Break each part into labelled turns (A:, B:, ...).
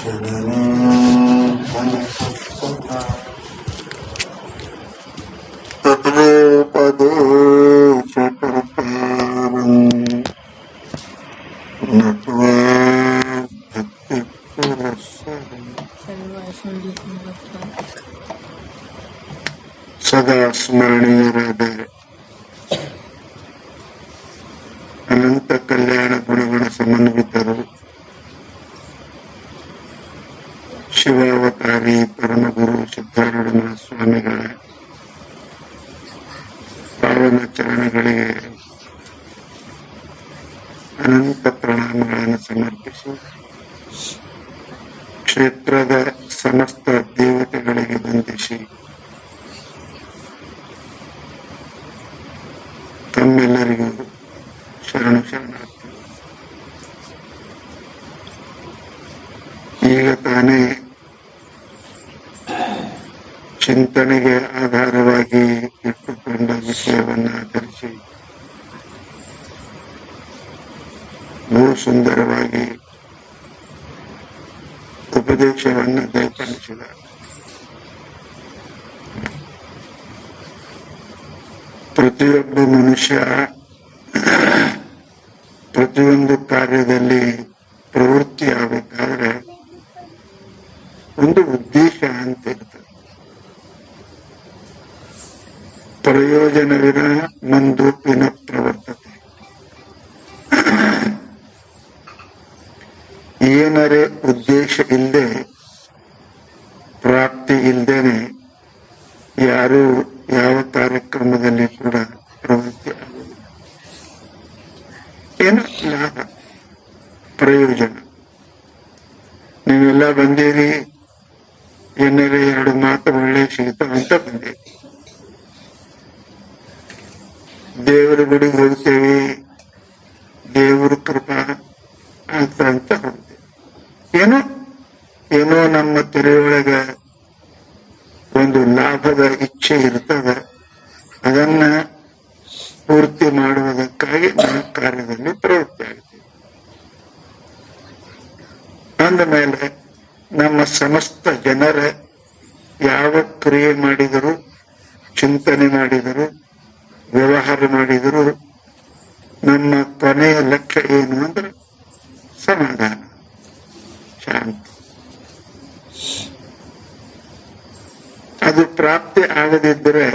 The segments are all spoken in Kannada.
A: ಸದಾ ಕ್ಷೇತ್ರದ ಸಮಸ್ತ ದೇವತೆಗಳಿಗೆ ವಂದಿಸಿ. ತಮ್ಮೆಲ್ಲರಿಗೂ ಶರಣು ಶರಣಾರ್ಥಿ. ಈಗ ತಾನೇ ಚಿಂತನೆಗೆ ಆಧಾರವಾಗಿ ಇಟ್ಟುಕೊಂಡ ವಿಷಯವನ್ನು ಆಧರಿಸಿ ಬಹು ಸುಂದರವಾಗಿ ಉಪದೇಶವನ್ನು ದಯಪಾಲಿಸಿದ ಪ್ರತಿಯೊಬ್ಬ ಮನುಷ್ಯ ಪ್ರತಿಯೊಂದು ಕಾರ್ಯದಲ್ಲಿ ಪ್ರವೃತ್ತಿ ಆಗಬೇಕಾದ್ರೆ ಒಂದು ಉದ್ದೇಶ ಅಂತ ಇರ್ತದೆ ಪ್ರಯೋಜನವಿನ ಮಂದೂಪಿನ ಪ್ರವರ್ತತೆ ಏನರೇ ಉದ್ದೇಶ ಇಲ್ಲದೆ ಪ್ರಾಪ್ತಿ ಇಲ್ಲದೇನೆ ಯಾರು ಯಾವ ಕಾರ್ಯಕ್ರಮದಲ್ಲಿ ಕೂಡ ಪ್ರವೃತ್ತಿ ಆಗುವುದಿಲ್ಲ ಏನು ಲಾಭ ಪ್ರಯೋಜನ ನೀವೆಲ್ಲ ಬಂದಿರಿ ಏನಾರ ಎರಡು ಮಾತು ಒಳ್ಳೆ ಸಿಗ್ತಾವಂತ ಬಂದಿರಿ ದೇವರ ಗುಡಿಗೆ ಹೋಗ್ತೇವೆ ದೇವರ ಕೃಪಾ ಅಂತ ಅಂತ ಹೋಗ್ತೇವೆ ಏನೋ ಏನೋ ನಮ್ಮ ತೆರೆಯೊಳಗ ಒಂದು ಲಾಭದ ಇಚ್ಛೆ ಇರ್ತದೆ ಅದನ್ನ ಪೂರ್ತಿ ಮಾಡುವುದಕ್ಕಾಗಿ ನಾವು ಕಾರ್ಯದಲ್ಲಿ ಪ್ರವೃತ್ತಿ ಆಗ್ತೀವಿ ಅಂದ ಮೇಲೆ ನಮ್ಮ ಸಮಸ್ತ ಜನರ ಯಾವ ಕ್ರಿಯೆ ಮಾಡಿದರು, ಚಿಂತನೆ ಮಾಡಿದರು, ವ್ಯವಹಾರ ಮಾಡಿದರು, ನಮ್ಮ ಕೊನೆಯ ಲಕ್ಷ್ಯ ಏನು ಅಂದ್ರೆ ಸಮಾಧಾನ ಶಾಂತಿ ಅದು ಪ್ರಾಪ್ತಿ ಆಗದಿದ್ದರೆ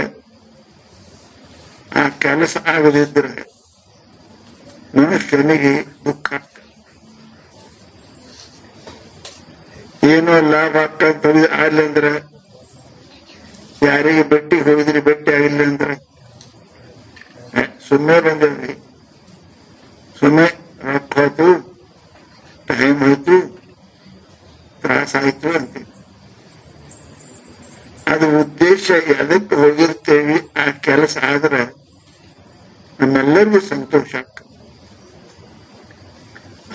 A: ಆ ಕೆಲಸ ಆಗದಿದ್ದರೆ ಮನುಷ್ಯನಿಗೆ ದುಃಖ. ಏನೋ ಲಾಭ ಆಗ್ತಾ ಆಗ್ಲಿ ಅಂದ್ರೆ ಯಾರಿಗೆ ಬೆಟ್ಟಿ ಹೋಗಿದ್ರಿ ಬೆಟ್ಟಿ ಆಗಿಲ್ಲ ಅಂದ್ರೆ ಸುಮ್ಮನೆ ಬಂದೇವ್ರಿ ಸುಮ್ಮನೆ ರೊಕ್ಕ ಹೋಯ್ತು ಟೈಮ್ ಹೋಯ್ತು ತ್ರಾಸ ಆಯ್ತು ಅಂತ. ಅದು ಉದ್ದೇಶ, ಎದಕ್ಕೆ ಹೋಗಿರ್ತೇವಿ ಆ ಕೆಲಸ ಆದ್ರೆ ನಮ್ಮೆಲ್ಲರಿಗೂ ಸಂತೋಷ ಆಗ್ತದೆ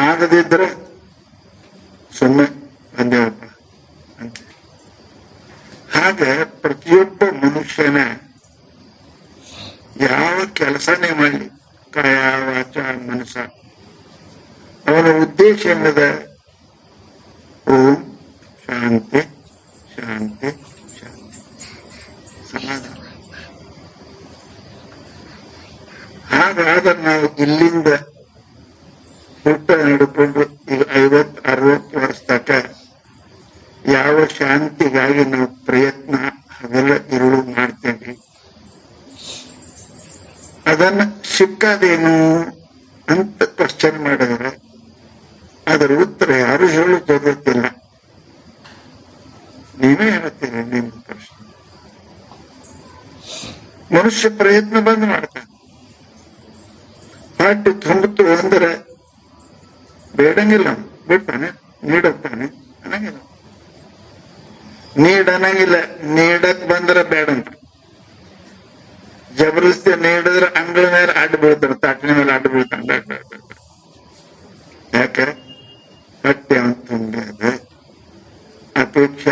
A: ಆಗದಿದ್ರೆ ಸುಮ್ಮನೆ ಬಂದೇವಪ್ಪ ಅಂತ ಹಾಗೆ ಪ್ರತಿಯೊಬ್ಬ ಮನುಷ್ಯನ ಯಾವ ಕೆಲಸನೇ ಮಾಡಲಿ ಕಾಯ ವಾಚ, ಮನಸ್ಸ, ಅವನ ಉದ್ದೇಶ ಏನದ ಓಂ ಶಾಂತಿ ಶಾಂತಿ ಶಾಂತಿ ಸಮಾಧಾನ ಹಾಗಾದ್ರೆ ನಾವು ಇಲ್ಲಿಂದ ಹುಟ್ಟ ನಡ್ಕೊಂಡು ಈಗ ಐವತ್ ಅರವತ್ತು ವರ್ಷ ತನಕ ಯಾವ ಶಾಂತಿಗಾಗಿ ನಾವು ಪ್ರಯತ್ನ ಹಗಲ ಇರುಳು ಮಾಡ್ತೇವೆ ಅದನ್ನ ಸಿಕ್ಕದೇನು ಅಂತ ಕ್ವಶನ್ ಮಾಡಿದ್ರೆ ಅದರ ಉತ್ತರ ಯಾರು ಹೇಳು ಜರುತ್ತಿಲ್ಲ ನೀವೇ ಹೇಳ್ತೀರಿ ನಿಮ್ಮ ಪ್ರಶ್ನೆ. ಮನುಷ್ಯ ಪ್ರಯತ್ನ ಬಂದ್ ಮಾಡ್ತಾನೆ. ಪಾಠ ತುಂಬಿತು ಅಂದ್ರೆ ಬೇಡಂಗಿಲ್ಲ. ಬಿಡ್ತಾನೆ ನೀಡುತ್ತಾನೆ ಅನ್ನಂಗಿಲ್ಲ. ನೀಡನಂಗಿಲ್ಲ. ನೀಡಕ್ ಬಂದ್ರೆ ಬೇಡಂತ. ಜಬರ್ದಸ್ತಿ ನೀಡಿದ್ರ ಅಂಗಳ ಮೇಲೆ ಅಡ್ಡ ಬೀಳ್ತಾರ ತಾಟಿನ ಮೇಲೆ ಅಡ್ಡ ಬೇಡ ಬೇಡ ಬೇಡ ಬೇಡ. ಯಾಕೆ ಹೊಟ್ಟೆ ಅವನ್ ಅಪೇಕ್ಷ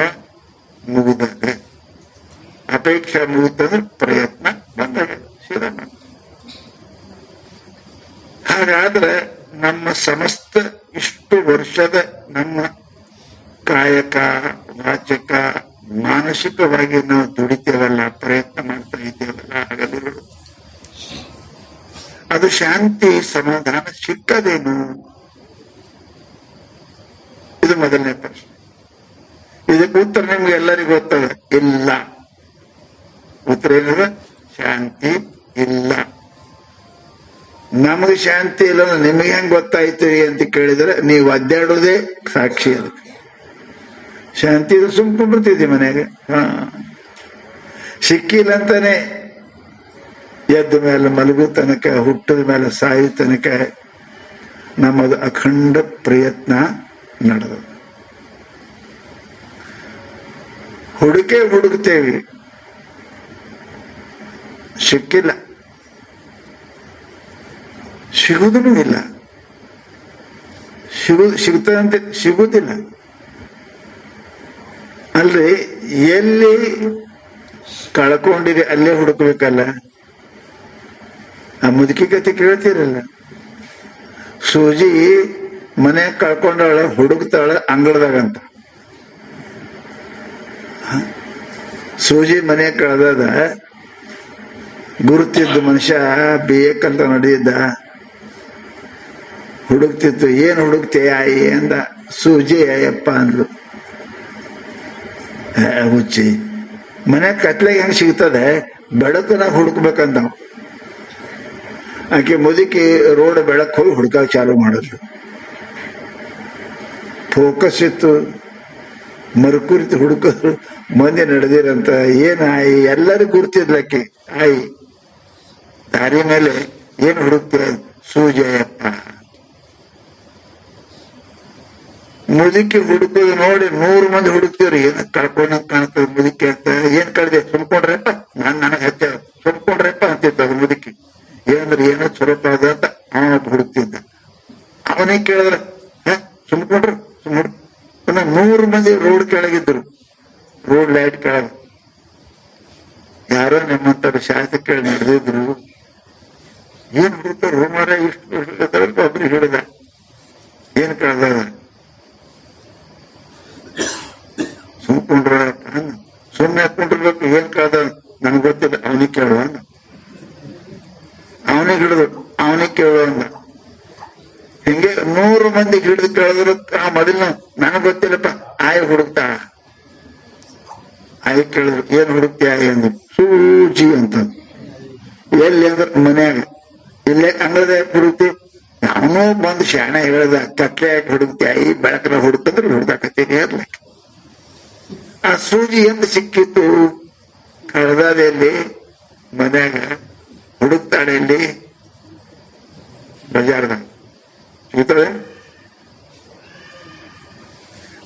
A: ಮುಗಿದದೆ. ಅಪೇಕ್ಷೆ ಮುಗಿತಂದ್ರೆ ಪ್ರಯತ್ನ ಬಂದಾಗ ಶಿವನ. ಹಾಗಾದ್ರೆ ನಮ್ಮ ಸಮಸ್ತ ಇಷ್ಟು ವರ್ಷದ ಶಾಂತಿ ಸಮಾಧಾನ ಸಿಕ್ಕದೇನು ಇದು ಮೊದಲನೇ ಪ್ರಶ್ನೆ. ಇದಕ್ಕೆ ಉತ್ತರ ನಿಮ್ಗೆ ಎಲ್ಲರಿಗೂ ಗೊತ್ತದ. ಇಲ್ಲ. ಉತ್ತರ ಏನದ? ಶಾಂತಿ ಇಲ್ಲ. ನಮಗೆ ಶಾಂತಿ ಇಲ್ಲ ನಿಮಗೆ ಹೆಂಗ್ ಗೊತ್ತಾಯ್ತು ಅಂತ ಕೇಳಿದ್ರೆ ನೀವು ಅದ್ದಾಡೋದೇ ಸಾಕ್ಷಿ ಅದಕ್ಕೆ ಶಾಂತಿ ಸುಮ್ಕೊಂಡ್ಬಿಡ್ತಿದ್ದಿ ಮನೆಗೆ. ಹಾ. ಸಿಕ್ಕಿಲ್ಲ ಅಂತಾನೆ ಎದ್ದ ಮೇಲೆ ಮಲಗು ತನಕ, ಹುಟ್ಟದ ಮೇಲೆ ಸಾಯು ತನಕ ನಮ್ಮದು ಅಖಂಡ ಪ್ರಯತ್ನ ನಡೆದು. ಹುಡುಕೆ ಹುಡುಕ್ತೇವೆ. ಸಿಕ್ಕಿಲ್ಲ. ಸಿಗುದೂ ಇಲ್ಲ. ಸಿಗು ಸಿಗ್ತದಂತೆ ಸಿಗುದಿಲ್ಲ ಅಲ್ರಿ, ಎಲ್ಲಿ ಕಳ್ಕೊಂಡಿದೆ, ಅಲ್ಲೇ ಹುಡುಕ್ಬೇಕಲ್ಲ. ಆ ಮುದುಕಿ ಕತೆ ಕೇಳ್ತೀರಲ್ಲ? ಸೂಜಿ ಮನೆ ಕಳ್ಕೊಂಡಾಳೆ, ಹುಡುಕ್ತಾಳೆ ಅಂಗಳದಾಗಂತ? ಸೂಜಿ ಮನೆ ಕಳ್ದದ, ಗುರುತಿದ್ದ ಮನುಷ್ಯ ಬೇಕಂತ ನಡೆದಿದ್ದ. ಹುಡುಕ್ತಿತ್ತು, ಏನ್ ಹುಡುಕ್ತೆ ಆಯಿ? ಅಂದ. ಸೂಜಿ, ಅಯ್ಯಪ್ಪ, ಅಂದ್ಲು. ಹುಚ್ಚಿ, ಮನೆ ಕತ್ಲೆಗೆ ಹೆಂಗೆ ಸಿಗ್ತದೆ? ಬೆಳಕನ ಹುಡುಕ್ಬೇಕಂತ ಆಕೆ ಮುದುಕಿ ರೋಡ್ ಬೆಳಕ್ ಹೋಗಿ ಹುಡ್ಕಕ್ ಚಾಲು ಮಾಡಿದ್ಲು ಫೋಕಸ್ ಇತ್ತು ಮರುಕುರಿತು ಹುಡುಕಿದ್ರು ಮಂದಿ ನಡೆದಿರಂತ, ಏನ್ ಆಯಿ, ಎಲ್ಲರೂ ಗುರ್ತಿದ್ಲಕ್ಕೆ, ಆಯಿ, ದಾರಿ ಮೇಲೆ ಏನ್ ಹುಡುಕ್ತೆ ಸೂಜಯಪ್ಪ? ಮುದುಕಿ ಹುಡುಕೋದು ನೋಡಿ, ನೂರು ಮಂದಿ ಹುಡುಕ್ತಿವ್ರಿ, ಏನ ಕಳ್ಕೊಂಡಂಗ್ ಕಾಣ್ತದ ಮುದುಕಿ ಅಂತ, ಏನ್ ಕಳ್ದೆ, ಸುಮ್ಕೊಂಡ್ರಪ್ಪ, ನಾನು ನನಗೆ ಹಚ್ಚ ಸುಮ್ಕೊಂಡ್ರಪ್ಪ ಅಂತಿತ್ತು ಅದು ಮುದುಕಿ ಏನಂದ್ರೆ ಏನೋ ಅದ ಅಂತ ಆ ಹುಡುಕ್ತಿದ್ದ. ಅವನೇ ಕೇಳಿದ್ರೆ ಸುಮ್ ಸುಮ್ಕೊಂಡ್ರು ಸುಮ್ಕೊಂಡ್ರು ಪುನಃ ನೂರು ಮಂದಿ ರೋಡ್ ಕೆಳಗಿದ್ರು ರೋಡ್ ಲೈಟ್ ಕೆಳಗ. ಯಾರೋ ನಿಮ್ಮಂತರ ಶಾಸಕರು ನಡೆದಿದ್ರು. ಏನ್ ಹುಡುಕ್ತಾರ? ರೋಮಾರ ಇಷ್ಟು ಒಬ್ರಿಗೆ ಹಿಡಿದ ಏನ್ ಕಳ್ದ ಸುಮ್ಕೊಂಡ್ರ ಸುಮ್ಮನೆ ಹಾಕೊಂಡಿರ್ಬೇಕು ಏನ್ ಕಳ್ದ? ನನ್ಗೆ ಗೊತ್ತಿಲ್ಲ, ಅವನಿಗೆ ಕೇಳುವ ಅವನಿಗೆ ಹಿಡಿದು ಅವನಿಗೆ ಕೇಳುವ ಅಂದ ಹಿಂಗೆ ನೂರು ಮಂದಿ ಹಿಡಿದು ಕೇಳಿದ್ರು, ಆ ಮೊದಲ ನನಗ್ ಗೊತ್ತಿಲ್ಲಪ್ಪ, ಆಯ್ ಹುಡುಕ್ತಾ. ಆಯ್ ಕೇಳಿದ್ರು, ಏನ್ ಹುಡುಕ್ತಿ ಆಯ್ ಸೂಜಿ ಅಂತ ಎಲ್ಲಿ ಅಂದ್ರ ಮನ್ಯಾಗ. ಇಲ್ಲೇ ಅಂಗಳದ ಹುಡುಕ್ತಿ ಅವನು ಬಂದು ಶಾಣ ಹೇಳ್ದ ಯಾಕೆ ಹುಡುಕ್ತಿ ಆಯಿ ಬೆಳಕನ ಹುಡುಕಂದ್ರೆ ಹುಡುಕಾಕತ್ತೀನಿ ಇರ್ಲಿಕ್ಕೆ ಆ ಸೂಜಿ ಎಂದ ಸಿಕ್ಕಿತ್ತು ಕಳೆದಲ್ಲಿ ಮನ್ಯಾಗ, ಹುಡುಕ್ತಾಳೆ ಇಲ್ಲಿ ಬಜಾರ್ದಾಗ. ಸಿಗ್ತದೆ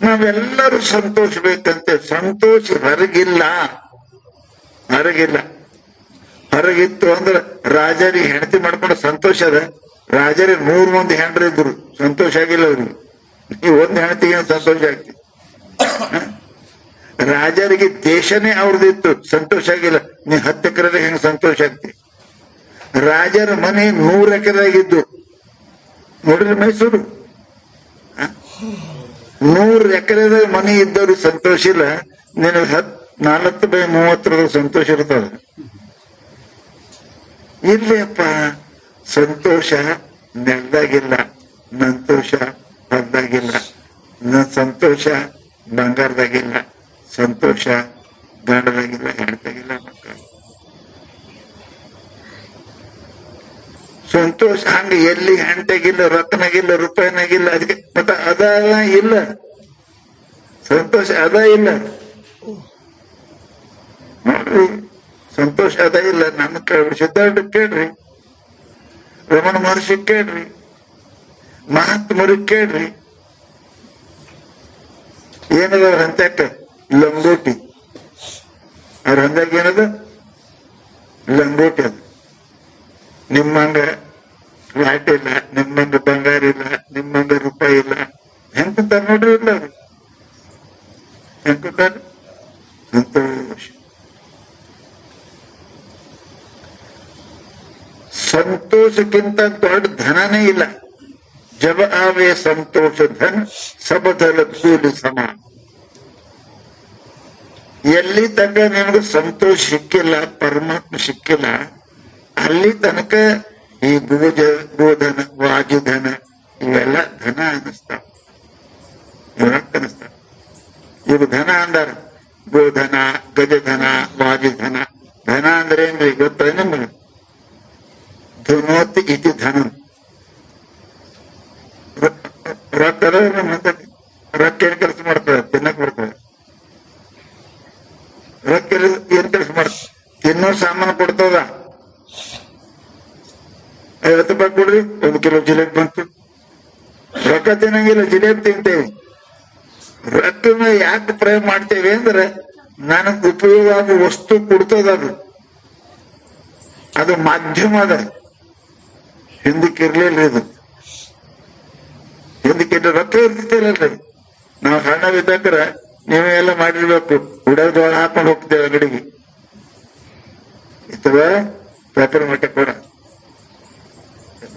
A: ನಾವೆಲ್ಲರೂ ಸಂತೋಷ ಬೇಕಂತೆ ಸಂತೋಷ ಹೊರಗಿಲ್ಲ. ಹೊರಗಿಲ್ಲ. ಹೊರಗಿತ್ತು ಅಂದ್ರೆ ರಾಜರಿಗೆ ಹೆಂಡತಿ ಮಾಡ್ಕೊಂಡು ಸಂತೋಷ ಅದ. ರಾಜರಿಗೆ ಮೂರು ಮಂದಿ ಹೆಂಡ್ರು ಇದ್ರು. ಸಂತೋಷ ಆಗಿಲ್ಲ ಅವ್ರಿಗೆ. ನೀವು ಒಂದು ಹೆಂಡತಿಗೆ ಸಂತೋಷ ಆಗ್ತಿ? ರಾಜರಿಗೆ ದೇಶನೇ ಅವ್ರದಿತ್ತು. ಸಂತೋಷ ಆಗಿಲ್ಲ. ನೀ ಹತ್ತು ಎಕರೆ ಹೆಂಗ್ ಸಂತೋಷ ಆಗ್ತಿ? ರಾಜರ ಮನೆ ನೂರ ಎಕರೆ ಆಗಿದ್ದು ನೋಡ್ರಿ ಮೈಸೂರು? ನೂರು ಎಕರೆದ ಮನೆ ಇದ್ದವ್ರಿಗೆ ಸಂತೋಷ ಇಲ್ಲ. ನಿನಗೆ ಹತ್, ನಾಲ್ಕು ಬೈ ಮೂವತ್ತರದ ಸಂತೋಷ ಇರ್ತದ. ಇಲ್ಲಪ್ಪ, ಸಂತೋಷ ನೆಲದಾಗಿಲ್ಲ ಸಂತೋಷ ಹೊಲ್ದಾಗಿಲ್ಲ ನನ್ನ ಸಂತೋಷ ಬಂಗಾರದಾಗಿಲ್ಲ, ಸಂತೋಷ ಗಂಡದಾಗಿಲ್ಲ ಹೆಣ್ತಾಗಿಲ್ಲ ಮಕ್ಕಳು. ಸಂತೋಷ, ಹಂಗ ಎಲ್ಲಿ ಹೆಂಡಗಿಲ್ಲ ರೊಕ್ಕನಾಗಿಲ್ಲ ರೂಪಾಯಿನಾಗಿಲ್ಲ, ಅದಕ್ಕೆ ಮತ್ತ ಅದ ಇಲ್ಲ. ಸಂತೋಷ ಅದ ಇಲ್ಲ. ನೋಡ್ರಿ, ಸಂತೋಷ ಅದ ಇಲ್ಲ, ನನ್ನ ಕೇಳ್ರಿ, ಸಿದ್ಧಾರ್ಥ ಕೇಳ್ರಿ. ರಮಣ ಮಹರ್ಷಿ ಕೇಳ್ರಿ. ಮಹಾತ್ಮರು ಕೇಳ್ರಿ. ಏನದ ಅವ್ರ ಹಂತಕ್ಕ? ಲಂಗೋಟಿ. ಅವ್ರ ಹಂದಾಗ ಏನದ? ಲಂಗೋಟಿ ಅದು. ನಿಮ್ಮಂಗ ಫ್ಲಾಟ್ ಇಲ್ಲ, ನಿಮ್ಮಂಗ ಬಂಗಾರ ಇಲ್ಲ, ನಿಮ್ಮಂಗ ರೂಪಾಯಿ ಇಲ್ಲ. ಹೆಂಗ್ ನೋಡ್ರಿ ಇಲ್ಲ ಅವ್ರು ಸಂತೋಷ ಸಂತೋಷಕ್ಕಿಂತ ದೊಡ್ಡ ಧನನೇ ಇಲ್ಲ. ಜಬ ಆವೆ ಸಂತೋಷ ಧನ ಸಬದಲ ಕೂಲಿ ಸಮ. ಎಲ್ಲಿ ತನಕ ನಿನಗೆ ಸಂತೋಷ ಸಿಕ್ಕಿಲ್ಲ, ಪರಮಾತ್ಮ ಸಿಕ್ಕಿಲ್ಲ ಅಲ್ಲಿ ತನಕ ಈ ಗೋಜ ಗೋಧನ ವಾಜುಧನ ಇವೆಲ್ಲ ಧನ ಅನ್ನಿಸ್ತಾವ ಇವೆಲ್ಲ ಅನ್ನಿಸ್ತಾವ ಇವು ಧನ ಅಂದಾರ. ಗೋಧನ ಗಜಧನ ವಾಜುಧನ ಧನ ಅಂದ್ರೆ ಏನ್ರಿ? ಗೊತ್ತ ನಿಮ್ಗೆ? ಧನೋತ್ ಇತಿ ಧನ. ರೊಕ್ಕ. ರೊಕ್ಕ ಏನ್ ಕೆಲಸ ಮಾಡ್ತದೆ ತಿನ್ನಕ್ ಬರ್ತದೆ ರೊಕ್ಕ ಏನ್ ಕೆಲಸ ಮಾಡ್ತದೆ ತಿನ್ನೋ ಸಾಮಾನು ಕೊಡ್ತದ ಐವತ್ತು ರೂಪಾಯಿ ಕೊಡ್ರಿ ಒಂದು ಕಿಲೋ ಜಿಲೇಬಿ ಬಂತು. ರೊಕ್ಕ ತಿನ್ನಂಗಿಲ್ಲ, ಜಿಲೇಬಿ ತಿಂತೇವೆ. ರೊಕ್ಕನ ಯಾಕೆ ಪ್ರಯೋಗ ಮಾಡ್ತೇವೆ ಅಂದ್ರೆ ನನಗೆ ಉಪಯೋಗ ಆಗೋ ವಸ್ತು ಕೊಡ್ತದ ಅದು. ಅದು ಮಾಧ್ಯಮ ಅದ. ಹಿಂದಕ್ಕೆ ಇರ್ಲಿಲ್ಲ ಇದು. ಹಿಂದಕ್ಕೆ ರೊಕ್ಕ ಇರ್ತಿರ್ಲಿಲ್ಲ ನಾವು ಸಣ್ಣವಿದ್ದಾಕ್ರ ನೀವೇ ಎಲ್ಲ ಮಾಡಿರ್ಬೇಕು. ಉಡೋದೊಳ ಹಾಕೊಂಡು ಹೋಗ್ತೇವೆ ಅಂಗಡಿಗೆ. ಅಥವಾ ಪೇಪರ್ ಮಟ್ಟ ಕೂಡ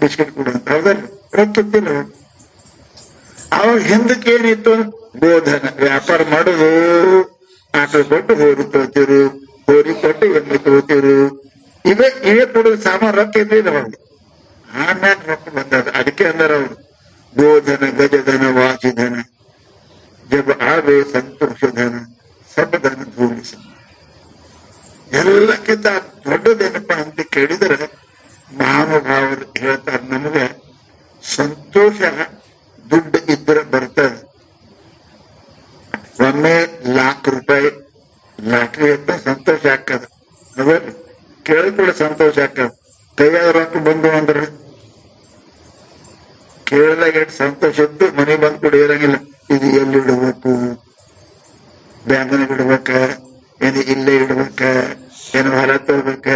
A: ಬಿಸ್ಕೆಟ್ ಕೂಡ ಅಂತ ಹೌದಲ್ರಿ ರೊಕ್ಕ ಇತ್ತಿಲ್ಲ ಅವಾಗ ಹಿಂದಕ್ಕೆ ಏನಿತ್ತು? ಬೋಧನ, ವ್ಯಾಪಾರ ಮಾಡುದು. ಆಟ ಕೊಟ್ಟು ಹೋರಿ ತೋತಿರು, ಹೋರಿ ಕೊಟ್ಟು ಎಮ್ಮೆ ತೋತಿರು. ಇವೇ ಇವೇ ಕೊಡೋದು ಸಾಮಾನು ರೊಕ್ಕ ಇರ್ಲಿಲ್ಲ ಅವಾಗ ಆಮ್ಯಾಗ ರೊಕ್ಕ ಬಂದದ ಅದಕ್ಕೆ ಅಂದಾರ ಅವರು ಗೋಧನ ಗಜಧನ ವಾಚಿಧನ ಜಬ ಆವೆ ಸಂತೋಷಧನ, ಸಬಧನ ಧೂಮಿಸ ಎಲ್ಲಕ್ಕಿಂತ ದೊಡ್ಡದೇನಪ್ಪ ಅಂತ ಕೇಳಿದರೆ ಮಹಾನುಭಾವರು ಹೇಳ್ತಾರೆ ನಮಗೆ ಸಂತೋಷ ದುಡ್ಡು ಇದ್ರೆ ಬರ್ತದೆ ಒಮ್ಮೆ ಲಾಖ ರೂಪಾಯಿ ಲಾಟ್ರಿ ಅಂತ ಸಂತೋಷ ಆಗ್ತದ ಅದಲ್ಲ ಕೇಳಿಕೊಳ್ಳ ಸಂತೋಷ ಆಗ್ತದ ಕೈಯಾಗ ರೊಕ್ಕ ಬಂದು ಅಂದ್ರೆ ಕೇಳಿದಾಗ ಎಷ್ಟು ಸಂತೋಷ ಇದ್ದು ಮನೆ ಬಂದ್ ಕೂಡ ಇರಂಗಿಲ್ಲ ಇದು ಎಲ್ಲಿ ಇಡಬೇಕು ಬ್ಯಾಂಕ್ನಾಗ ಇಡ್ಬೇಕ ಏನು ಇಲ್ಲೇ ಇಡ್ಬೇಕ ಏನು ಹೊಲ ತಗೋಬೇಕ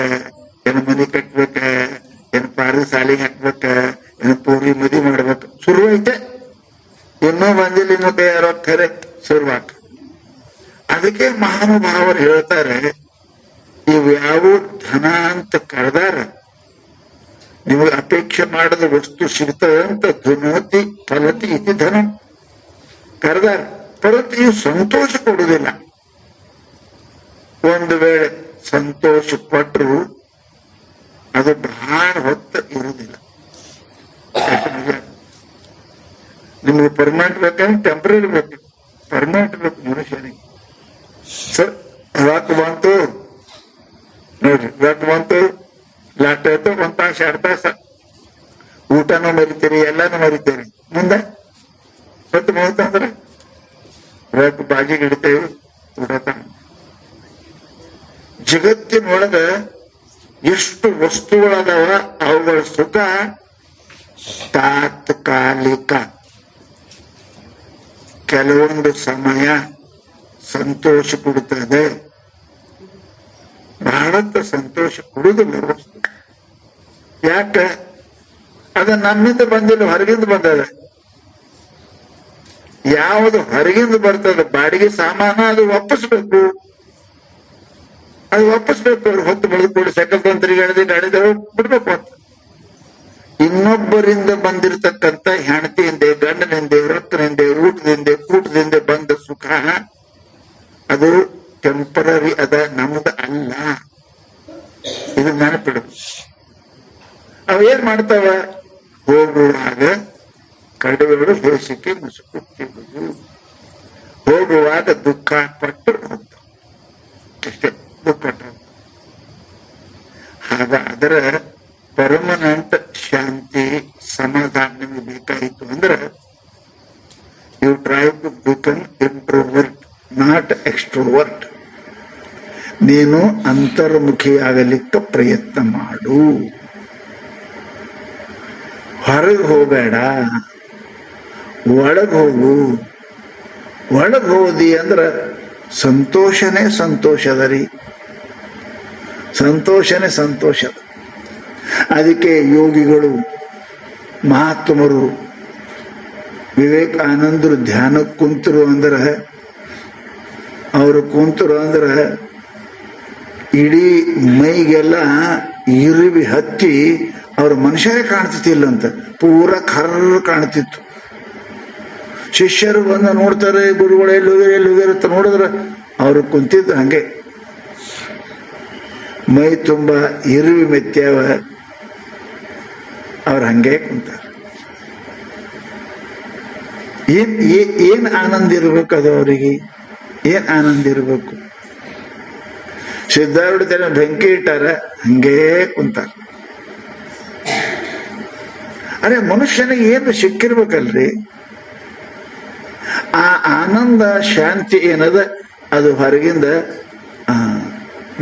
A: ಏನು ಮನೆ ಕಟ್ಬೇಕ ಏನು ಪಾರಿ ಸಾಲಿಗೆ ಹಾಕ್ಬೇಕ ಏನು ಪೂರಿ ಮದಿ ಮಾಡ್ಬೇಕ ಶುರು ಐತೆ ಇನ್ನೂ ಬಂದಿಲ್ಲ ಇನ್ನು ಕೈ ರೊಕ್ಕ ಖರೆ ಶುರುವಾಕ ಅದಕ್ಕೆ ಮಹಾನುಭಾವರು ಹೇಳ್ತಾರೆ ಇವ್ಯಾವು ಧನ ಅಂತ ಕರೆದಾರ, ನಿಮಗೆ ಅಪೇಕ್ಷೆ ಮಾಡದ ವಸ್ತು ಸಿಗ್ತದೆ ಅಂತ ಧನೋತಿ ಫಲತಿ ಇತಿ ಧನ. ಕರೆದಾರ ಪರಂತು ಸಂತೋಷ ಕೊಡುವುದಿಲ್ಲ. ಒಂದು ವೇಳೆ ಸಂತೋಷ ಪಟ್ಟರು ಅದು ಬಹಳ ಹೊತ್ತು ಇರುವುದಿಲ್ಲ. ನಿಮ್ಗೆ ಪರ್ಮನೆಂಟ್ ಬೇಕಂದ್ರೆ ಟೆಂಪ್ರರಿ ಬೇಕು. ಪರ್ಮನೆಂಟ್ ಬೇಕು ಮನುಷ್ಯನಿಗೆ. ಸರ್ ರೊಕ್ಕ ಬಂತು ನೋಡ್ರಿ ರೊಕ್ಕ ಬಂತು ಲಾಸ್ಟ್ ಆಯ್ತು ಒಂದ್ ತಾಸ ಎರಡ್ ತಾಸ ಊಟನೂ ಮರಿತೀರಿ, ಎಲ್ಲಾನು ಮರಿತೀರಿ. ಮುಂದೆ? ಹೊತ್ತು ಮುಗಿತಂದ್ರೆ ರೊಕ್ಕ ಬಾಜಿಗೆ ಇಡ್ತೇವೆ ಊಟ ಜಗತ್ತಿನೊಳಗ ಎಷ್ಟು ವಸ್ತುಗಳದಾವ, ಅವುಗಳ ಸುಖ ತಾತ್ಕಾಲಿಕ. ಕೆಲವೊಂದು ಸಮಯ ಸಂತೋಷ ಕೊಡುತ್ತದೆ ಬಹಳಂತ ಸಂತೋಷ ಕೊಡುವುದಿಲ್ಲ. ವಸ್ತು ಯಾಕೆ? ಅದು ನಮ್ಮಿಂದ ಬಂದಿಲ್ಲ, ಹೊರಗಿಂದ ಬಂದದ ಯಾವುದು ಹೊರಗಿಂದ ಬರ್ತದೆ, ಬಾಡಿಗೆ ಸಾಮಾನು ಅದು ವಾಪಸ್ಬೇಕು ಅದು ವಾಪಸ್ಬೇಕು ಅವ್ರು ಹೊತ್ತು ಬಳಿದುಕೊಂಡು ಸೈಕಲ್ ತಂದು ತಿರುಗಾಡಿದೆ ಗಾಡಿದ ಬಿಡ್ಬೇಕು ಅಂತ. ಇನ್ನೊಬ್ಬರಿಂದ ಬಂದಿರತಕ್ಕಂತ ಹೆಂಡತಿಯಿಂದ, ಗಂಡನಿಂದ ರಕ್ತನಿಂದ ಊಟದಿಂದ, ಕೂಟದಿಂದ ಬಂದ ಸುಖ ಅದು ಟೆಂಪರರಿ ಅದ, ನಮ್ದು ಅಲ್ಲ ಇದು ನೆನಪಿಡು. ಅವ ಏನ್ ಮಾಡ್ತಾವ? ಹೋಗುವಾಗ ಕಡುವೆಗಳು ದೇಶಕ್ಕೆ ಮುಸುಕುತ್ತಿರುವುದು. ಹೋಗುವಾಗ ದುಃಖ ಪಟ್ಟು ಅಂತ ಅಷ್ಟೇ, ದುಃಖ ಆಗ ಅದರ ಪರ್ಮನೆಂಟ್ ಶಾಂತಿ, ಸಮಾಧಾನ ನಿಮಗೆ ಬೇಕಾಯಿತು ಅಂದ್ರೆ ಎಕ್ಸ್ಟ್ರೋವರ್ಟ್ ನೀನು ಅಂತರ್ಮುಖಿಯಾಗಲಿಕ್ಕೆ ಪ್ರಯತ್ನ ಮಾಡು. ಹೊರಗೆ ಹೋಗಬೇಡ. ಒಳಗೆ ಹೋಗು. ಒಳಗೆ ಹೋದಿ ಅಂದ್ರೆ ಸಂತೋಷನೇ ಸಂತೋಷದ ರೀ. ಸಂತೋಷನೇ ಸಂತೋಷ. ಅದಕ್ಕೆ ಯೋಗಿಗಳು, ಮಹಾತ್ಮರು, ವಿವೇಕಾನಂದರು ಧ್ಯಾನಕ್ಕೆ ಕುಂತರು ಅಂದ್ರೆ ಅವರು ಕುಂತರು ಅಂದ್ರೆ ಇಡೀ ಮೈಗೆಲ್ಲ ಇರುವಿ ಹತ್ತಿ ಅವ್ರ ಮನುಷ್ಯರೇ ಕಾಣ್ತಿತ್ತಿಲ್ಲ ಅಂತ. ಪೂರ ಕರ್ರ ಕಾಣ್ತಿತ್ತು. ಶಿಷ್ಯರು ಬಂದು ನೋಡ್ತಾರೆ, ಗುರುಗಳು ಎಲ್ಲಿ ಹೋಗ್ಯಾರ ಅಂತ ನೋಡಿದ್ರೆ ಅವರು ಕುಂತಿದ್ದು ಹಂಗೆ. ಮೈ ತುಂಬ ಇರುವಿ ಮೆತ್ಯಾವ ಅವ್ರು ಹಂಗೆ ಕುಂತಾರೆ. ಏನ್ ಏನ್ ಆನಂದ ಇರ್ಬೇಕು ಅದು ಅವರಿಗೆ? ಏನ್ ಆನಂದ ಇರಬೇಕು. ಸಿದ್ಧಾರೂಢ ಬೆಂಕಿ ಇಟ್ಟಾರ, ಹಂಗೇ ಕುಂತಾರ. ಅರೆ ಮನುಷ್ಯನಿಗೆ ಏನು ಸಿಕ್ಕಿರ್ಬೇಕಲ್ರಿ? ಆ ಆನಂದ, ಶಾಂತಿ ಏನದ, ಅದು ಹೊರಗಿಂದ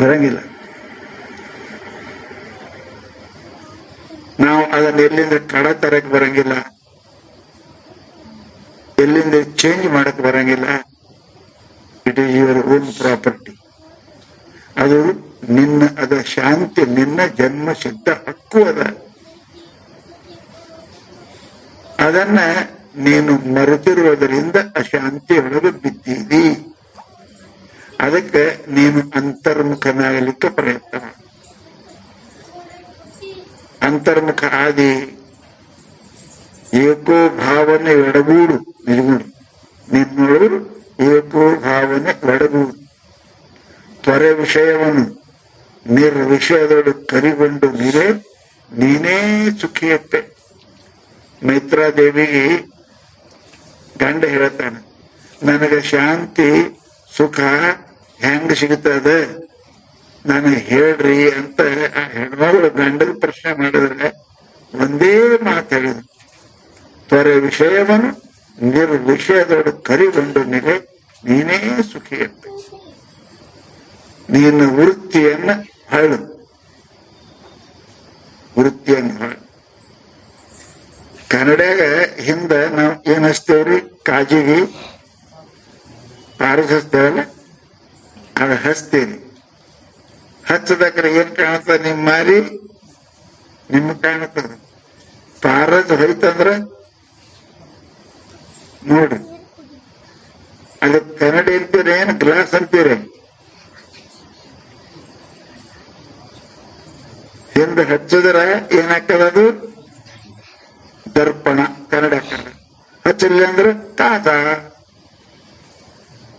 A: ಬರಂಗಿಲ್ಲ. ನಾವು ಅದನ್ನ ಎಲ್ಲಿಂದ ಕಡ ತರಕ್ ಬರಂಗಿಲ್ಲ. ಎಲ್ಲಿಂದ ಚೇಂಜ್ ಮಾಡಕ್ ಬರಂಗಿಲ್ಲ. It is your own property. ಅದು ನಿನ್ನ, ಅದ ಶಾಂತಿ, ನಿನ್ನ ಜನ್ಮ ಸಿದ್ಧ ಹಕ್ಕು ಅದ. ಅದನ್ನ ನೀನು ಮರೆತಿರುವುದರಿಂದ ಅಶಾಂತಿ ಒಳಗೆ ಬಿದ್ದೀರಿ ಅದಕ್ಕೆ ನೀನು ಅಂತರ್ಮುಖನಾಗಲಿಕ್ಕೆ ಪ್ರಯತ್ನ ಅಂತರ್ಮುಖ ಆದಿ ಏಕೋ ಭಾವನೆ ಎಡಗೂಡು. ನಿಜಗೂಡು ನಿನ್ನೊಳಗು ಏಕೋ ಭಾವನೆ ಒಡೆದು ತ್ವರೆ ವಿಷಯವನ್ನು ನಿರ್ವಿಷಯದೊಳು ಕರಿಗೊಂಡು ನೀರೇ, ನೀನೇ ಸುಖಿಯತ್ತೆ. ಮೈತ್ರಾದೇವಿಗೆ ಗಂಡ ಹೇಳ್ತಾನೆ, ನನಗೆ ಶಾಂತಿ, ಸುಖ ಹೆಂಗ್ ಸಿಗ್ತದ ನನಗೆ ಹೇಳ್ರಿ ಅಂತ ಆ ಹೆಣ್ಮಗಳು ಗಂಡನ ಪ್ರಶ್ನೆ ಮಾಡಿದ್ರೆ ಒಂದೇ ಮಾತು ಹೇಳಿದ್ರು. ತ್ವರೆ ವಿಷಯವನ್ನು ನಿರ್ವಿಷಯದೊಳು ಕರಿಗೊಂಡು ನಿರೆ ನೀನೇ ಸುಖಿಯಂತೆ. ನಿನ್ನ ವೃತ್ತಿಯನ್ನ ಹೇಳು. ವೃತ್ತಿಯನ್ನ ಹಳ್ಳು ಕನ್ನಡಾಗ ಹಿಂದ ನಾವು ಏನ್ ಹಚ್ತೇವ್ರಿ? ಕಾಜಿಗೆ ಪಾರಸ್ ಹಚ್ತೇವಲ್ಲ ಅದ ಹಚ್ತೇರಿ ಹಚ್ಚದಕ್ರೆ ಏನ್ ಕಾಣುತ್ತ ನಿಮ್ ಮಾರಿ? ನಿಮ್ ಕಾಣುತ್ತದ. ಪಾರಸ್ ಹೋಯ್ತಂದ್ರ ನೋಡ್ರಿ. ಅದು ಕನ್ನಡಿ ಅಂತೀರ, ಏನ್ ಗ್ಲಾಸ್ ಅಂತೀರ? ಹಿಂದ ಹಚ್ಚಿದ್ರ ಏನಾಗ್ತದ ಅದು? ದರ್ಪಣ, ಕನ್ನಡ ಹಚ್ಚಲಿಲ್ಲ ಅಂದ್ರೆ ಕಾದ.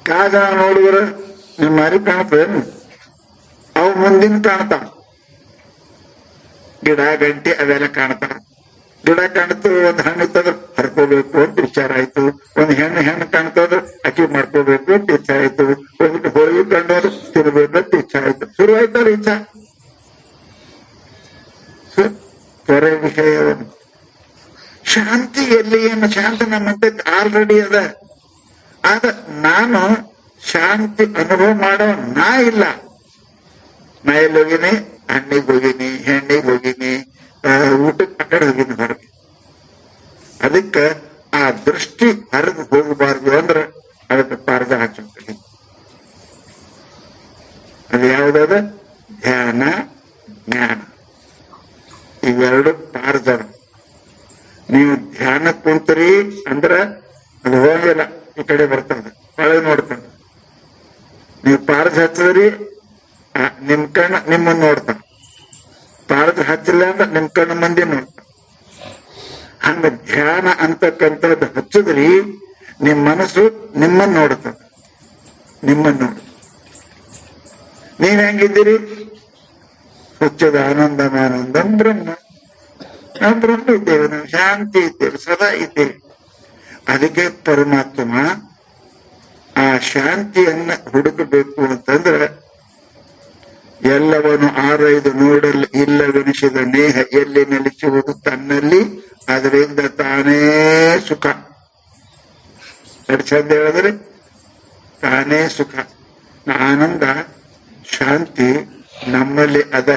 A: ಕಾದ ನೋಡಿದ್ರ ನಿಮ್ಮ ಮಾರಿ ಕಾಣ್ತೇನು ಅವು ಮುಂದಿನ ಕಾಣ್ತಾವ. ಗಿಡ, ಗಂಟೆ ಅವೆಲ್ಲ ಕಾಣ್ತಾವ. ಗಿಡ ಕಾಣ್ತು ಒಂದ್ ಹಣ್ಣು ತಂದ್ರೆ ಹರ್ಕೋಬೇಕು ಅಂತ ವಿಚಾರ ಆಯ್ತು. ಒಂದ್ ಹೆಣ್ಣು ಹೆಣ್ಣು ಕಾಣ್ತಂದ್ರೆ ಅಕ್ಕಿ ಮಾಡ್ಕೋಬೇಕು ಅಂತ ಇಚ್ಛೆ ಆಯ್ತು. ಒಂದ್ ಹೋಳಿ ಕಂಡವ್ರು ತಿನ್ಬೇಕು ಅಂತ ಇಚ್ಛೆ ಆಯ್ತು. ಶುರು ಆಯ್ತಲ್ಲ ಇಚ್ಛಾ ಸ- ವಿಷಯ ಶಾಂತಿ ಎಲ್ಲಿ ಏನು? ಶಾಂತಿ ನಮ್ಮಂತೆ ಆಲ್ರೆಡಿ ಅದ. ಆದ ನಾನು ಶಾಂತಿ ಅನುಭವ ಮಾಡೋ ನಾ ಇಲ್ಲ. ನಾ ಹೋಗಿನಿ? ಹಣ್ಣಿಗೆ ಹೋಗಿನಿ, ಹೆಣ್ಣಿಗೆ ಹೋಗಿನಿ. ಊಟಕ್ಕೆ ಕಡೆ ಅದಕ್ಕೆ ಆ ದೃಷ್ಟಿ ಹರಿದು ಹೋಗಬಾರ್ದು ಅಂದ್ರೆ ಅದಕ್ಕೆ ಪಾರ್ದ ಹಾಕಿ ಅದು ಯಾವುದದ? ಧ್ಯಾನ, ಜ್ಞಾನ. ಇವೆರಡು ಪಾರ್ದವ. ನೀವು ಧ್ಯಾನ ಕುಂತರಿ ಅಂದ್ರ ಅದು ಹೋಗಿಲ್ಲ, ಈ ಕಡೆ ಬರ್ತದ, ಒಳಗೆ ನೋಡ್ತಾನ ನೀವು ಪಾರ್ದ ಹಚ್ಚಿದ್ರಿ ನಿಮ್ ಕಣ್ಣ ನಿಮ್ಮನ್ನ ನೋಡ್ತಾನ. ಪಾರ್ದ ಹಚ್ಚಿಲ್ಲ ಅಂದ್ರ ನಿಮ್ ಕಣ್ಣು ಮಂದಿ ಹಂಗ ಧ್ಯಾನ ಅಂತಕ್ಕಂಥದ್ದು ಹಚ್ಚಿದ್ರಿ, ನಿಮ್ ಮನಸ್ಸು ನಿಮ್ಮನ್ನ ನೋಡ್ತದ ನಿಮ್ಮನ್ನ ನೋಡ. ನೀವ್ ಹೆಂಗಿದ್ದೀರಿ? ಸ್ವಚ್ಛದ ಆನಂದಮಾನಂದಂ ಬ್ರಹ್ಮ ನಾವು ಬ್ರಹ್ಮ ಇದ್ದೇವೆ ನಾವು ಶಾಂತಿ ಇದ್ದೇವೆ, ಸದಾ ಇದ್ದೇವೆ. ಅದಕ್ಕೆ ಪರಮಾತ್ಮ ಆ ಶಾಂತಿಯನ್ನ ಹುಡುಕಬೇಕು ಅಂತಂದ್ರೆ ಎಲ್ಲವನ್ನು ಆರೈದು ನೋಡಲು ಇಲ್ಲವೆನಿಸಿದ ನೇಹ ಎಲ್ಲಿ ನೆಲೆಸುವುದು ತನ್ನಲ್ಲಿ, ಅದರಿಂದ ತಾನೇ ಸುಖ. ಚಂದ ಹೇಳಿದ್ರೆ? ತಾನೇ ಸುಖ. ಆನಂದ ಶಾಂತಿ ನಮ್ಮಲ್ಲಿ ಅದ.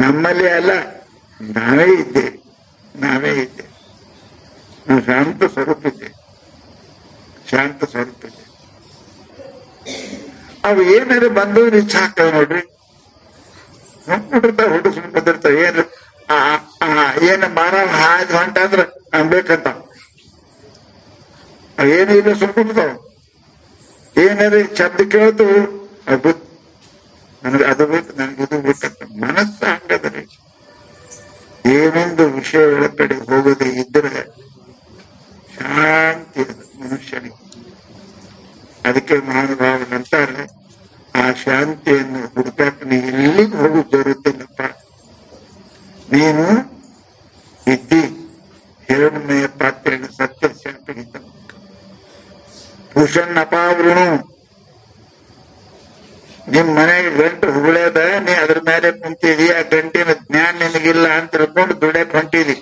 A: ನಮ್ಮಲ್ಲಿ ಅಲ್ಲ, ನಾವೇ ಇದ್ದೆ. ನಾವೇ ಇದ್ದೆ. ನಾವು ಶಾಂತ ಇದೆ ಶಾಂತ ಸ್ವರೂಪ ಇದೆ ಅವು ಏನಾದ್ರು ಬಂದು ಇಚ್ಛಾ ಹಾಕ್ತವೆ ನೋಡ್ರಿ. ಹುಡುಗ ಸುಮ್ಮನೆ ಬಂದಿರ್ತಾವ ಏನ್ ಆ ಆ ಏನ ಮಾನವ ಹಾಜ್ ಹೊಂಟ ಅಂದ್ರ ಅನ್ಬೇಕಂತ ಏನು ಇಲ್ಲ ಸುಮ್ಕೊಂಡ್ಬಿಡ್ತಾವ ಏನಾರ ಶಬ್ದ ಕೇಳ್ತು? ಅದ್ಭುತ. ಅದು ಬೇಕು ನನಗೆ ಇದು ಬೇಕಂತ ಮನಸ್ಸು ಹಂಗದ್ರಿ ಏನೊಂದು ವಿಷಯಗಳ ಕಡೆ ಹೋಗದೆ ಇದ್ರೆ ಶಾಂತಿ ಅದು ಮನುಷ್ಯನಿಗೆ ಅದಕ್ಕೆ ಮಹಾನುಭಾವನಂತಾರೆ ಆ ಶಾಂತಿಯನ್ನು ಹುಡುಕಾಕ ನೀ ಎಲ್ಲಿಗೆ ಹೋಗಿ ಬರುತ್ತಿಲ್ಲಪ್ಪ ನೀನು ಇದ್ದಿ ಹಿರಣ್ಮಯ ಪಾತ್ರೆನ ಸತ್ಯ ಶಾಪಿಗಿದ್ದ ಭೂಷಣ್ ಅಪಾವೃಣು ನಿಮ್ ಮನೆಗೆ ಗಂಟು ಹುಗಳದ ನೀ ಅದ್ರ ಮೇಲೆ ಕುಂತಿದಿ ಆ ಗಂಟಿನ ಜ್ಞಾನ ನಿನಗಿಲ್ಲ ಅಂತ ತಿಳ್ಕೊಂಡು ದುಡ್ಯಕ್ ಹೊಂಟಿದಿ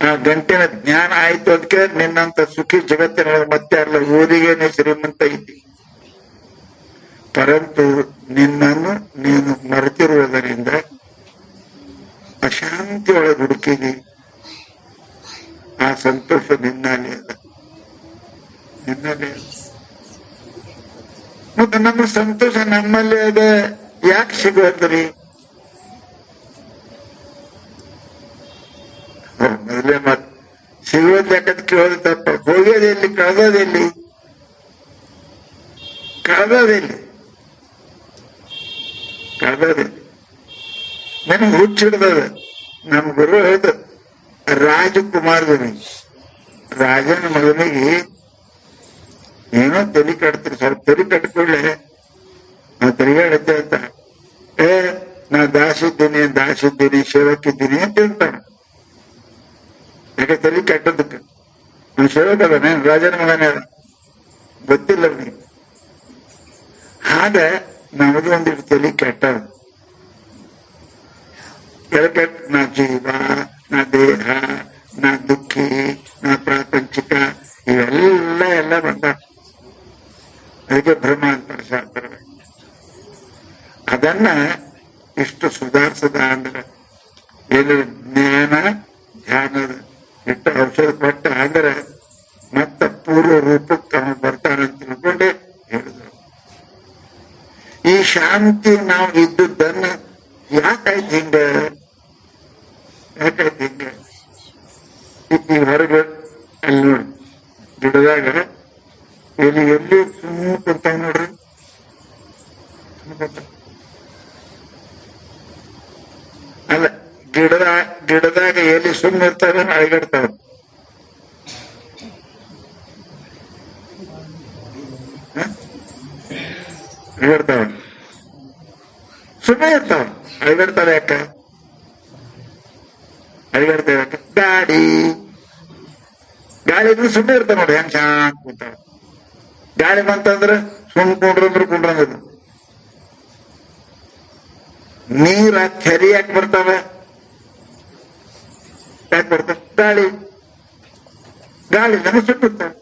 A: ಆ ಗಂಟಿನ ಜ್ಞಾನ ಆಯ್ತು ಅದಕ್ಕೆ ನಿನ್ನಂತ ಸುಖಿ ಜಗತ್ತಿನ ಮತ್ತೆ ಅಲ್ಲ ಓದಿಗೇನೆ ಶ್ರೀಮಂತ ಇದ್ದಿ. ಪರಂತು ನಿನ್ನನ್ನು ನೀನು ಮರೆತಿರುವುದರಿಂದ ಅಶಾಂತಿ ಒಳಗೆ ಹುಡುಕಿದಿ. ಆ ಸಂತೋಷ ನಿನ್ನಲ್ಲಿ ಅದ. ನಿನ್ನಲ್ಲಿ ಮತ್ತೆ ನಮ್ಮ ಸಂತೋಷ ನಮ್ಮಲ್ಲಿ ಅದ. ಯಾಕೆ ಸಿಗೋದ್ರಿ ಮೊದಲೇ ಮತ್ ಸಿಗೋದ್ ಯಾಕಂತ ಕೇಳೋದು ತಪ್ಪ. ಹೋಗೋದೆಲ್ಲಿ ಕಳೆದೋದೆಲ್ಲಿ? ಕಳೆದೋದೆಲ್ಲಿ? ಕಳೆದೋದೆಲ್ಲಿ? ನನಗೆ ಹುಚ್ಚಿಡ್ದದ ನಮ್ಮ ಗುರು ಹೇಳ್ದ ರಾಜಕುಮಾರದನಿ ರಾಜನ ಮಗನಿಗೆ ಏನೋ ತಲೆ ಕಟ್ತೀರಿ ಸ್ವಲ್ಪ ತಲೆ ಕಟ್ಕೊಳ್ಳೆ ನಾ ತಿರುಗಾಡಿದ್ದೆ ಅಂತ. ಏ, ನಾ ದಾಸಿದ್ದೀನಿ ದಾಸಿದ್ದೀನಿ ಸೇವಕ್ಕಿದ್ದೀನಿ ಅಂತ ಹೇಳ್ತಾನೆ. ಯಾಕೆ ತಲೆ ಕೆಟ್ಟದಕ್ಕೆ ನಾನು ಸೇವಕ ಅದಾನೆ ರಾಜನ ಮಗನೇ ಗೊತ್ತಿಲ್ಲ ಅವನಿಗೆ ಆಗ ನಮಗೆ ಒಂದಿಟ್ಟು ತಲೆ ಕೆಟ್ಟ. ಕೆಟ್ಟ, ನಾ ಜೀವ, ನಾ ದೇಹ, ನಾ ದುಃಖಿ, ನಾ ಪ್ರಾಪಂಚಿಕ, ಇವೆಲ್ಲ, ಎಲ್ಲ ಬಂದ. ಅದಕ್ಕೆ ಭ್ರಮ ಅಂತಾರೆ ಶಾಸ್ತ್ರ ಅದನ್ನ ಇಷ್ಟು ಸುಧಾರಿಸದ ಅಂದ್ರೆ ಏನು ಜ್ಞಾನ, ಧ್ಯಾನದ. ಇಟ್ಟು ಔಷಧ ಕೊಟ್ಟ ಆದರೆ ಮತ್ತ ಪೂರ್ವ ರೂಪಕ್ಕೆ ಅವನು ಅಂತ ತಿಳ್ಕೊಂಡೆ ಹೇಳಿದ್ರು. ಈ ಶಾಂತಿ ನಾವು ಇದ್ದುದನ್ನ ಯಾಕಾಯ್ತು ಹಿಂಗೆ? ಯಾಕಾಯ್ತು ಹಿಂಗೆ? ಈ- ಹೊರಗೆ ಅಲ್ಲಿ ನೋಡಿ, ಗಿಡದಾಗ ಎಲ್ಲಿ ಎಲ್ಲಿ ಸುಮ್ಮನೆ ಕುಂತಾವ ನೋಡ್ರಿ. ಅಲ್ಲ ಗಿಡದ, ಗಿಡದಾಗ ಎಲ್ಲಿ ಸುಮ್ಮನೆ ಇರ್ತಾವೆ ಅಳಗಾಡ್ತಾವ ಅಳಗಾಡ್ತಾವ ಸುಮ್ಮನೆ ಇರ್ತಾವ. ಅಳಗಾಡ್ತಾವ ಯಾಕ? ಅಳಗಾಡ್ತಾವ ಯಾಕ? ಗಾಡಿ. ಗಾಳಿ ಇದ್ರೆ ಸುಮ್ಮನೆ ಇರ್ತಾವ ನೋಡಿ, ಹೆಂಗ್ ಶಾಂತ ಕುಂತಾವ. ಗಾಳಿ ಬಂತಂದ್ರ ಸುಮ್ ಕುಂಡ್ರಂದ್ರ ಕುಂಡ್ರಂಗದು ನೀರ ಕೆರಿ ಯಾಕೆ ಬರ್ತಾವ. ಯಾಕೆ ಬರ್ತಾವ ಗಾಳಿ ಗಾಳಿ ಸುಟ್ಟಿರ್ತಾವ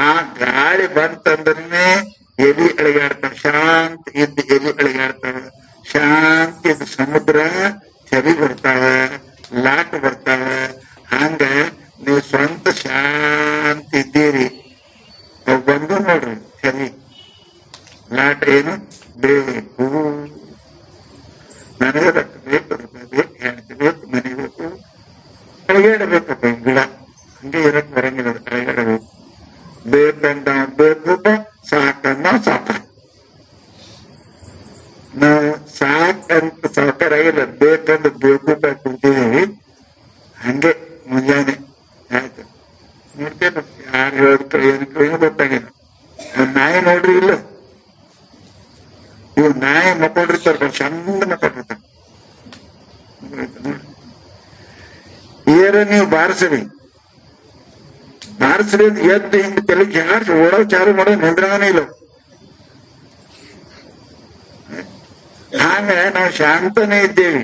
A: ಆ ಗಾಳಿ ಬಂತಂದ್ರೆ ಎಲಿ ಅಳಗಾಡ್ತಾವ ಶಾಂತ ಇದ್ದ ಎಲಿ ಅಳಿಗಾಡ್ತಾವ ಶಾಂತ ಇದ್ದ ಸಮುದ್ರ ಚವಿ ಬರ್ತಾವ ಲಾಟ ಬರ್ತಾವ ಹಂಗ ನೀವು ಸ್ವಂತ ಶಾಂತ ಇದ್ದೀರಿ. ಬಂದು ನೋಡ್ರಿ ಚರಿ ಲಾಟ ಏನು? ಬೇಕು ನನಗೆ ಬೇಕು ರೂಪಾಯಿ ಬೇಕು ಹೆಂಡತಿ ಬೇಕು ಮನೆ ಬೇಕು ಅಳಿಗಾಡಬೇಕಪ್ಪ ಈ ಗಿಡ. ಹಂಗೆ ಇರಕ್ ಬರಂಗಿಲ್ಲ ಅದು ಅಳಿಗಾಡಬೇಕು ಬೇಕಂದ ಬೇಕೂಟ ಸಾಕನ್ನ ಸಾಕ ನಾವು ಸಾಕಂತ ಸಾಕಾರಾಗಿಲ್ಲ ಬೇಕಂದ ಬೇಕೂಟ ಕುಂತಿದ್ದೀವಿ ಹಂಗೆ ಮುಂಜಾನೆ ಆಯ್ತು. ನೋಡ್ತೇನೆ ಯಾರು ಹೇಳ್ತಾರೆ ಏನಕ್ಕೆ ಏನು ಗೊತ್ತಾಗಿಲ್ಲ. ನಾಯಿ ನೋಡ್ರಿ ಇಲ್ಲ. ಇವ್ ನಾಯಿ ಮಕ್ಕಳಿರ್ತಾರ ಚಂದ ಮಕ್ಕೊಂಡಿರ್ತಾರ ನೀವು ಬಾರಿಸ್ರಿ. ಅಂತ ಎದ್ದು ಹಿಂಗ್ ತಲೆ ಜಾರಿಸಿ ಓಡೋ ಚಾಲು ಮಾಡೋ ನಿಂದ್ರಾನೇ ಇಲ್ಲ. ಹಾಗೆ ನಾವು ಶಾಂತನೇ ಇದ್ದೇವೆ.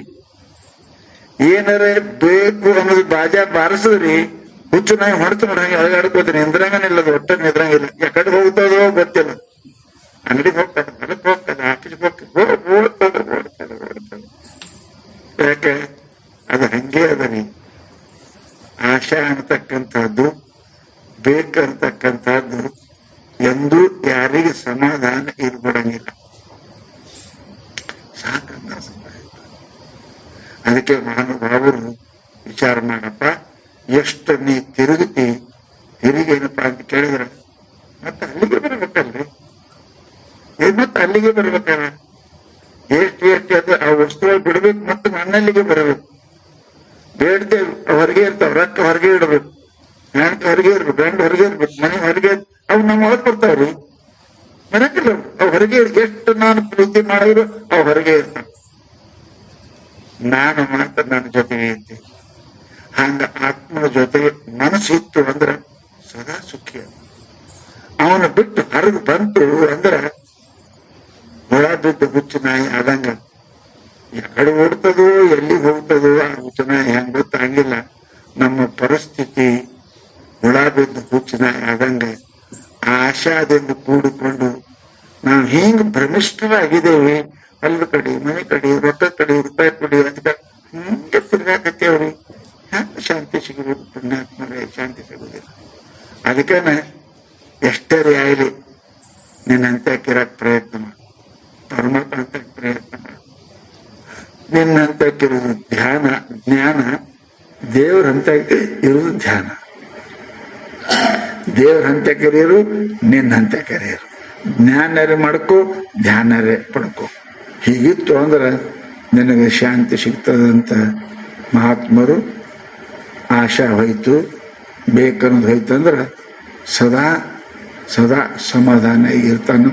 A: ಏನಾರ ಬೇಕು ಅನ್ನೋದು ಬಾಜ ಬಾರಿಸಿದ್ರಿ, ಹುಚ್ಚು ನಾಯಿ ಹೊಡ್ತು ನೋಡಿ, ಹಂಗೆ ಅಳಗಾಡ್ಕೋತೀನಿ ನಿಂದ್ರಂಗನಿಲ್ಲ ಅದು ಒಟ್ಟ ನಿಂದ್ರಂಗಿಲ್ಲ ಯಾಕಡೆ ಹೋಗ್ತದೋ ಗೊತ್ತಿಲ್ಲ. ಅಂಗಡಿಗೆ ಹೋಗ್ತಾನೆ ಹೊಲಕ್ಕೆ ಹೋಗ್ತದ, ಆಫೀಸ್ಗೆ ಹೋಗ್ತದೆ ಓಡ್ತದೆ ಓಡ್ತದೆ ಯಾಕೆ? ಅದು ಹಂಗೆ ಅದ ರೀ ಆಶಾ ಅನ್ನತಕ್ಕಂಥದ್ದು ಬೇಕಂತಕ್ಕಂಥದ್ದು ಎಂದೂ ಯಾರಿಗೆ ಸಮಾಧಾನ ಇರ್ಬಿಡಂಗಿಲ್ಲ. ಸಾಕಂತ ಅದಕ್ಕೆ ಮಹಾನುಭಾವರು ವಿಚಾರ ಮಾಡಪ್ಪ, ಎಷ್ಟು ನೀ ತಿರುಗತಿ, ತಿರುಗೇನಪ್ಪ ಅಂತ ಕೇಳಿದ್ರ, ಮತ್ತೆ ಅಲ್ಲಿಗೆ ಬರ್ಬೇಕಲ್ರಿ? ಮತ್ತೆ ಅಲ್ಲಿಗೆ ಬರ್ಬೇಕಲ್ಲ ಎಷ್ಟು ಎಷ್ಟು ಅದು ಆ ವಸ್ತುಗಳು ಬಿಡ್ಬೇಕು ಮತ್ತೆ ನನ್ನಲ್ಲಿಗೆ ಬರಬೇಕು. ಬೇಡದೆ ಹೊರಗೆ ಇರ್ತಾವ ರೊಕ್ಕ ಹೊರಗೆ ಇಡಬೇಕು ಬ್ಯಾಂಕ್ ಹೊರಗೆ ಇರ್ಬೇಕು ಬ್ಯಾಂಕ್ ಹೊರಗೆ ಇರ್ಬೇಕು, ಮನೆ ಹೊರಗೆ ಅವ್ ನಮ್ಮ ಒಳಗ್ ಬರ್ತಾವ್ರಿ ಬರಂಗಿಲ್ಲ ಅವು. ಹೊರಗೆ ಎಷ್ಟು ನಾನು ಪ್ರೀತಿ ಮಾಡಿದ್ರು ಅವ್ ಹೊರಗೆ ಇರ್ತಾವ ನಾನು ಮಾತ್ರ ನನ್ನ ಜೊತೆಗೆ ಇದ್ದೆ ಹಂಗ ಆತ್ಮನ ಜೊತೆಗೆ ಮನಸ್ಸಿತ್ತು ಅಂದ್ರೆ ಸದಾ ಸುಖಿ. ಅವನ ಬಿಟ್ಟು ಹರಿದು ಬಂತು ಅಂದ್ರೆ ಹುಳ ಬಿದ್ದ ಹುಚ್ಚು ನಾಯಿ ಆದಂಗ ಎಕಡೆ ಓಡ್ತದೋ ಎಲ್ಲಿಗೆ ಹೋಗ್ತದೋ ಆ ಹುಚ್ಚು ನಾಯಿ ಹೆಂಗ್ ಗೊತ್ತಾಗಿಲ್ಲ. ನಮ್ಮ ಪರಿಸ್ಥಿತಿ ಹುಳ ಬಿದ್ದ ಹುಚ್ಚು ನಾಯಿ ಆದಂಗ ಆ ಆಶಾದಿಂದ ಕೂಡಿಕೊಂಡು ನಾವು ಹಿಂಗ್ ಭ್ರಮಿಷ್ಠರಾಗಿದ್ದೇವೆ. ಅಲ್ಲಿ ಕಡೆ, ಮನೆ ಕಡೆ, ರೊಕ್ಕ ಕಡೆ, ರೂಪಾಯಿ ಕಡೆ ಅದಕ್ಕೆ ಹಿಂಗೆ ತಿರ್ಗಾಕತ್ತೇವ್ರಿ ಹ್ಯಾಂಗ ಶಾಂತಿ ಸಿಗಬೇಕು? ಪುಣ್ಯಾತ್ಮರೇ ಶಾಂತಿ ಸಿಗುದಿಲ್ಲ ಅದಕ್ಕೇನೆ ಎಷ್ಟೇ ಆಗಲಿ ನಿನ್ನಂತ ಕಿರಕ್ ಪ್ರಯತ್ನ ಮಾಡ. ಪರಮಾತ್ಮ ಪ್ರಯತ್ನ ಮಾಡು. ನಿನ್ನಂತಕ್ಕಿರೋದು ಧ್ಯಾನ, ಜ್ಞಾನ ದೇವರಂತ ಇರೋದು ಧ್ಯಾನ. ದೇವ್ರ ಹಂತ ಕರೆಯರು ನಿನ್ನ ಹಂತ ಕರೆಯರು. ಜ್ಞಾನರೇ ಮಾಡ್ಕೋ, ಧ್ಯಾನರೇ ಪಡ್ಕೋ. ಹೀಗಿತ್ತು ಅಂದ್ರೆ ನಿನಗೆ ಶಾಂತಿ ಸಿಗ್ತದಂತ ಮಹಾತ್ಮರು ಆಶಾ ಹೋಯ್ತು, ಬೇಕನ್ನೋದು ಹೋಯ್ತಂದ್ರೆ ಸದಾ ಸದಾ ಸಮಾಧಾನ ಇರ್ತಾನೆ.